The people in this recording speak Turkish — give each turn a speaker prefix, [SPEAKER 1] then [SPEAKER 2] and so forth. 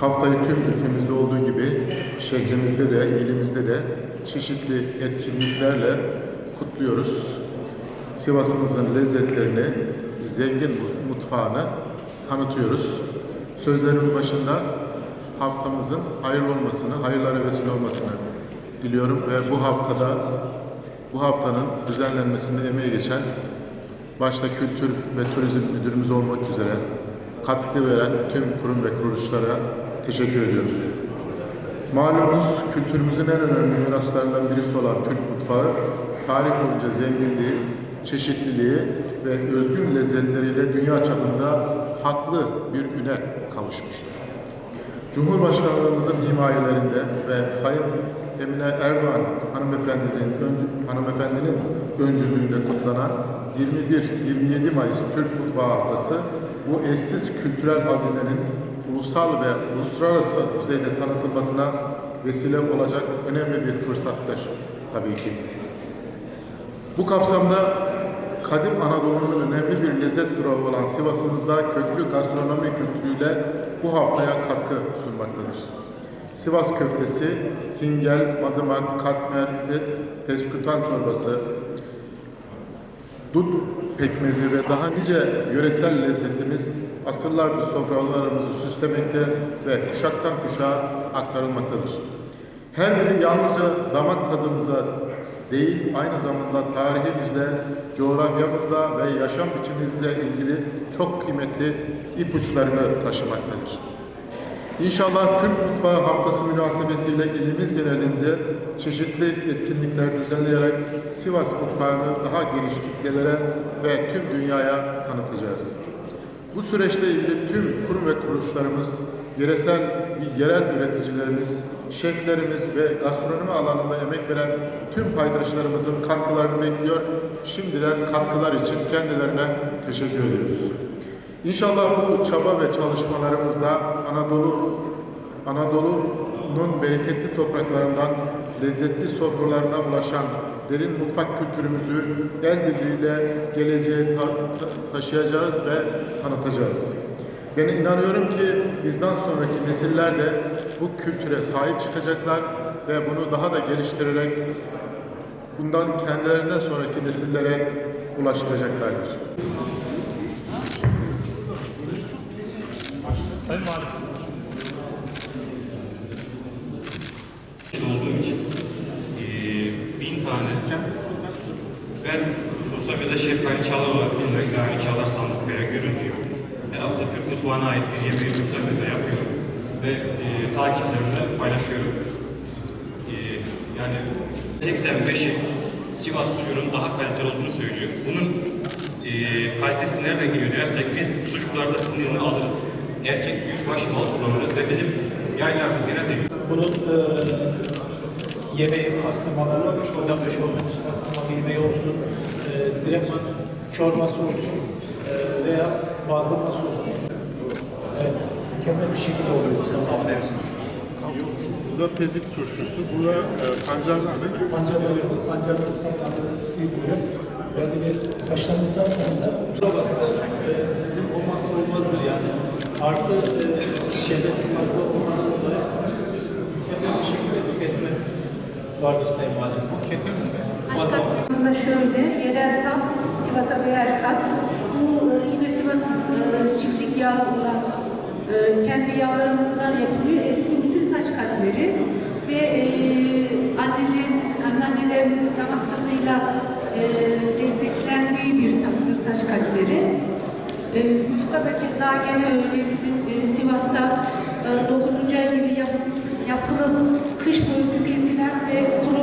[SPEAKER 1] Haftayı tüm ülkemizde olduğu gibi şehrimizde de, ilimizde de çeşitli etkinliklerle kutluyoruz. Sivas'ımızın lezzetlerini, zengin mutfağını tanıtıyoruz. Sözlerimin başında haftamızın hayırlı olmasını, hayırlara vesile olmasını diliyorum ve bu haftada bu haftanın düzenlenmesinde emeği geçen başta Kültür ve Turizm Müdürümüz olmak üzere katkı veren tüm kurum ve kuruluşlara teşekkür ediyorum. Malumunuz kültürümüzün en önemli miraslarından birisi olan Türk mutfağı, tarih boyunca zenginliği, çeşitliliği ve özgün lezzetleriyle dünya çapında haklı bir üne kavuşmuştur. Cumhurbaşkanlığımızın himayelerinde ve Sayın Emine Erdoğan hanımefendinin, öncü, hanımefendinin öncülüğünde kutlanan 21-27 Mayıs Türk Mutfağı Haftası bu eşsiz kültürel hazinenin ulusal ve uluslararası düzeyde tanıtılmasına vesile olacak önemli bir fırsattır tabii ki. Bu kapsamda kadim Anadolu'nun önemli bir lezzet durağı olan Sivas'ımızda köklü gastronomi kültürüyle bu haftaya katkı sunmaktadır. Sivas köftesi, hingel, madımak, katmer ve peskütan çorbası, dut pekmezi ve daha nice yöresel lezzetimiz asırlardır sofralarımızı süslemekte ve kuşaktan kuşağa aktarılmaktadır. Her biri yalnızca damak tadımıza değil, aynı zamanda tarihimizle, coğrafyamızla ve yaşam biçimimizle ilgili çok kıymetli ipuçlarını taşımaktadır. İnşallah Türk Mutfağı Haftası münasebetiyle ilimiz genelinde çeşitli etkinlikler düzenleyerek Sivas mutfağını daha geniş kitlelere ve tüm dünyaya tanıtacağız. Bu süreçte ilgili tüm kurum ve kuruluşlarımız, yeresel yerel üreticilerimiz, şeflerimiz ve gastronomi alanında emek veren tüm paydaşlarımızın katkılarını bekliyor. Şimdiden katkılar için kendilerine teşekkür ediyoruz. İnşallah bu çaba ve çalışmalarımızda Anadolu Anadolu'nun bereketli topraklarından lezzetli sofralarına ulaşan derin mutfak kültürümüzü el birliğiyle geleceğe ta- ta- taşıyacağız ve tanıtacağız. Ben inanıyorum ki bizden sonraki nesiller de bu kültüre sahip çıkacaklar ve bunu daha da geliştirerek bundan kendilerinden sonraki nesillere ulaştıracaklardır.
[SPEAKER 2] Olduğum için eee bin tane ben sosyal medyada Şefkali Çağlar olarak bilinir. İbrahim Çağlar sandıklara görünüyor. Her hafta Türk mutfağına ait bir yemeği sosyal medyada yapıyorum. Ve eee takiplerimle paylaşıyorum. Eee yani 85'i Sivas sucuğunun daha kaliteli olduğunu söylüyor. Bunun eee kalitesi nereden geliyor dersek biz sucuklarda sınırını alırız. Erkek büyükbaş mal kullanırız ve bizim yaylarımız genelde
[SPEAKER 3] Bunun e, yemeği pastırmaları, ödenmiş olduğumuz pastırmalı yemeği olsun, e, direkt çorbası olsun e, veya bazlaması olsun. Evet, mükemmel bir şekilde oluyor.
[SPEAKER 1] Bu da pezik turşusu. Bu da e, pancarlardır.
[SPEAKER 3] Pancarları, pancarları saplanıyor, sıyrılıyor. Yani bir haşlandıktan sonra da da e, bizim olmazsa olmazdır yani. Artı e, şeyde fazla olmadan dolayı mükemmel bir şekilde tüketme vardır Sayın Valim.
[SPEAKER 4] Başkanımızda şöyle, yerel tat, Sivas'a değer kat. Bu e, yine Sivas'ın e, çiftlik yağı olan e, kendi yağlarımızdan yapılıyor. Eski usul saç katleri ve e, annelerimiz, anneannelerimizin damak tadıyla e, lezzetlendiği bir tattır saç katleri. E, yufka da keza gene öyle bizim e, Sivas'ta e, 9. ay gibi yap, yapılıp kış boyu tüketilen ve kuru